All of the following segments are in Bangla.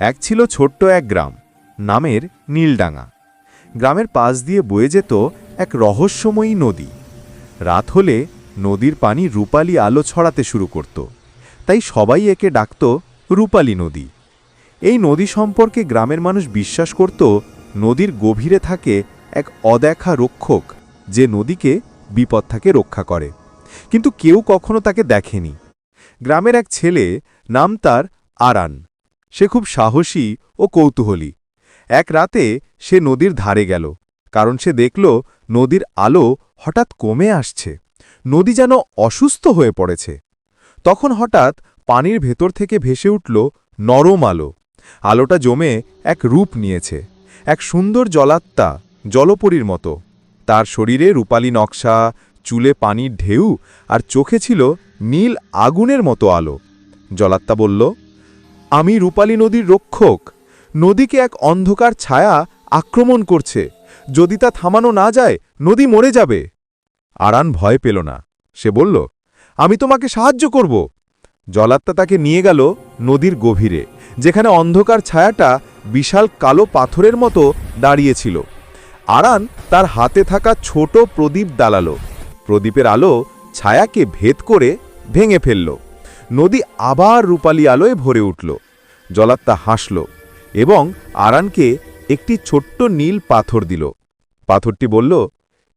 এক ছিল ছোট্ট এক গ্রাম, নামের নীলডাঙ্গা। গ্রামের পাশ দিয়ে বয়ে যেত এক রহস্যময়ী নদী। রাত হলে নদীর পানি রূপালি আলো ছড়াতে শুরু করত, তাই সবাই একে ডাকত রূপালী নদী। এই নদী সম্পর্কে গ্রামের মানুষ বিশ্বাস করত নদীর গভীরে থাকে এক অদেখা রক্ষক যে নদীকে বিপদ থেকে রক্ষা করে, কিন্তু কেউ কখনো তাকে দেখেনি। গ্রামের এক ছেলে নাম তার আরান। সে খুব সাহসী ও কৌতূহলী। এক রাতে সে নদীর ধারে গেল, কারণ সে দেখল নদীর আলো হঠাৎ কমে আসছে। নদী যেন অসুস্থ হয়ে পড়েছে। তখন হঠাৎ পানির ভেতর থেকে ভেসে উঠল নরম আলো। আলোটা জমে এক রূপ নিয়েছে, এক সুন্দর জলাত্মা, জলপরীর মতো। তার শরীরে রূপালী নকশা, চুলে পানির ঢেউ আর চোখে ছিল নীল আগুনের মতো আলো। জলাত্মা বলল আমি রূপালী নদীর রক্ষক। নদীকে এক অন্ধকার ছায়া আক্রমণ করছে। যদি তা থামানো না যায়, নদী মরে যাবে। আরান ভয় পেল না। সে বলল, আমি তোমাকে সাহায্য করব। জলাত্মা তাকে নিয়ে গেল নদীর গভীরে, যেখানে অন্ধকার ছায়াটা বিশাল কালো পাথরের মতো দাঁড়িয়েছিল। আরান তার হাতে থাকা ছোট প্রদীপ দালালো। প্রদীপের আলো ছায়াকে ভেদ করে ভেঙে ফেলল। নদী আবার রূপালী আলোয় ভরে উঠল। জলাত্মা হাসল এবং আরানকে একটি ছোট্ট নীল পাথর দিল। পাথরটি বলল,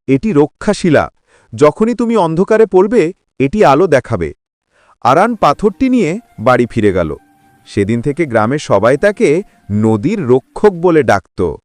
এটি রক্ষাশিলা। যখনই তুমি অন্ধকারে পড়বে, এটি আলো দেখাবে। আরান পাথরটি নিয়ে বাড়ি ফিরে গেল। সেদিন থেকে গ্রামের সবাই তাকে নদীর রক্ষক বলে ডাকত।